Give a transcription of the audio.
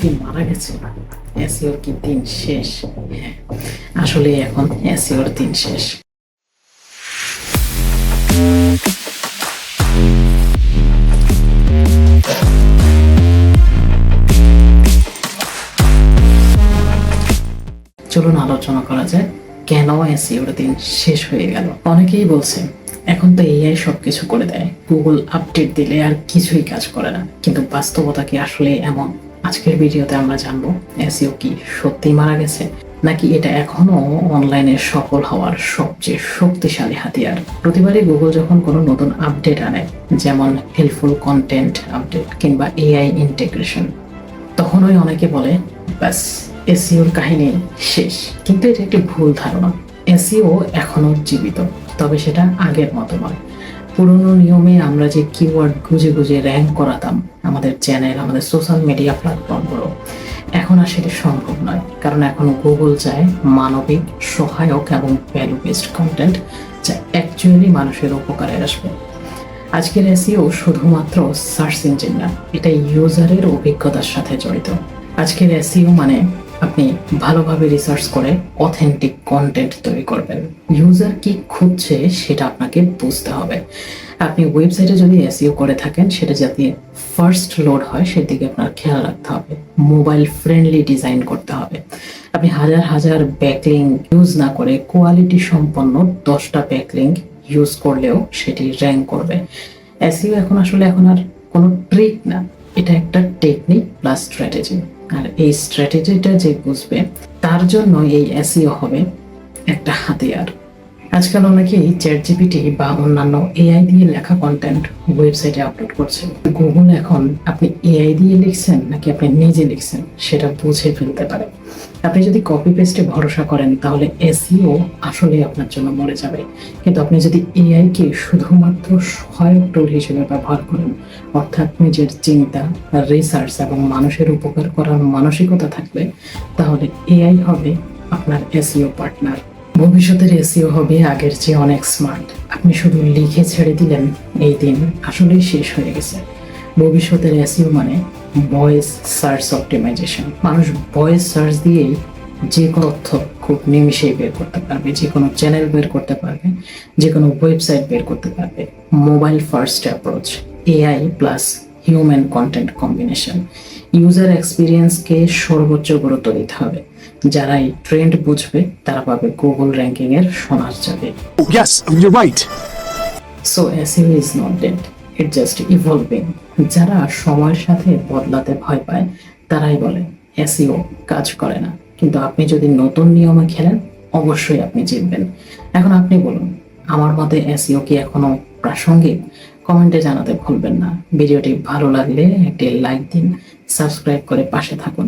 কি মারা গেছে? এসিওর কি দিন শেষ? হ্যাঁ আসলে এখন এসিওর দিন শেষ। চলুন আলোচনা করা যায় কেন এসিওর দিন শেষ হয়ে গেল? অনেকেই বলছে, এখন তো এআই সবকিছু করে দেয়। গুগল আপডেট দিলে আর কিছুই কাজ করে না। কিন্তু বাস্তবতা কি আসলে এমন? আজকের ভিডিওতে আমরা জানব এসিও কি সত্যি মারা গেছে, নাকি এটা এখনও অনলাইনে সফল হওয়ার সবচেয়ে শক্তিশালী হাতিয়ার? প্রতিবারই গুগল যখন কোনো নতুন আপডেট আনে, যেমন হেল্পফুল কন্টেন্ট আপডেট কিংবা এআই ইন্টিগ্রেশন তখনই অনেকে বলে, ব্যাস এসিওর কাহিনী শেষ। কিন্তু এটা একটি ভুল ধারণা। এসিও এখনও জীবিত, তবে সেটা আগের মতো নয়। পুরনো নিয়মে আমরা যে কিওয়ার্ড গুজে গুজে র্যাঙ্ক করাতাম আমাদের চ্যানেল আমাদের সোশ্যাল মিডিয়া প্ল্যাটফর্মগুলো এখন আর সেটা সম্ভব নয়। কারণ এখন গুগল চায় মানবিক, সহায়ক এবং ভ্যালু বেসড কন্টেন্ট যা অ্যাকচুয়ালি মানুষের উপকারে আসবে। আজকের এসিও শুধুমাত্র সার্চ ইঞ্জিন না, এটা ইউজারের অভিজ্ঞতার সাথে জড়িত। আজকের এসিও মানে আপনি ভালোভাবে রিসার্চ করে অথেন্টিক কন্টেন্ট তৈরি করবেন। ইউজার কি খুঁজছে সেটা আপনাকে বুঝতে হবে। আপনি ওয়েবসাইটে যদি এসিও করে থাকেন, সেটা যাতে ফার্স্ট লোড হয়, সেদিকে আপনার খেয়াল রাখতে হবে। মোবাইল ফ্রেন্ডলি ডিজাইন করতে হবে। আপনি হাজার হাজার ব্যাকলিং ইউজ না করে কোয়ালিটি সম্পন্ন দশটা ব্যাকলিং ইউজ করলেও সেটি র্যাঙ্ক করবে। এসইও এখন আসলে এখন আর কোনো ট্রিক না। এটা একটা টেকনিক প্লাস স্ট্র্যাটেজি আর এই স্ট্র্যাটেজিটা যে বুঝবে তার জন্য এই এসিও হবে একটা হাতিয়ার। আজকাল অনেকেই চ্যাট জিপিটি বা অন্যান্য এআই দিয়ে লেখা কন্টেন্ট ওয়েবসাইটে আপলোড করছে গুগল এখন আপনি এআই দিয়ে লিখছেন নাকি আপনি নিজে লিখছেন সেটা বুঝে ফেলতে পারে আপনি যদি কপি পেস্টে ভরসা করেন তাহলে এসিও আসলে আপনার জন্য মরে যাবে। কিন্তু আপনি যদি এআই কে শুধুমাত্র সহায়ক টুল হিসেবে ব্যবহার করেন, অর্থাৎ নিজের চিন্তা রিসার্চ এবং মানুষের উপকার করার মানসিকতা থাকবে, তাহলে এআই হবে আপনার এসিও পার্টনার ভবিষ্যতের এসিও হবে আগের চেয়ে অনেক স্মার্ট আপনি শুধু লিখে ছেড়ে দিলেন, এই দিন আসলেই শেষ হয়ে গেছে। ভবিষ্যতের এসিও মানে ভয়েস সার্চ অপটিমাইজেশন মানুষ ভয়েস সার্চ দিয়েই যে কোনো তথ্য খুব নিমিশেই বের করতে পারবে, যে কোনো চ্যানেল বের করতে পারবে, যে কোনো ওয়েবসাইট বের করতে পারবে। Mobile first approach AI plus human content combination user এক্সপিরিয়েন্সকে সর্বোচ্চ গুরুত্ব দিতে হবে। যারা এই ট্রেন্ড বুঝবে তারা পাবে গুগল র্যাঙ্কিং এর সোনার Oh, yes, you're right. So SEO is not dead it just evolving যারা সময়ের সাথে বদলাতে ভয় পায় তারাই বলে এসইও কাজ করে না। কিন্তু আপনি যদি নতুন নিয়মে খেলেন অবশ্যই আপনি জিতবেন। এখন আপনি বলুন আমার মতে এসইও কি এখনও প্রাসঙ্গিক? কমেন্টে জানাতে ভুলবেন না। ভিডিওটি ভালো লাগলে একটি লাইক দিন সাবস্ক্রাইব করে পাশে থাকুন।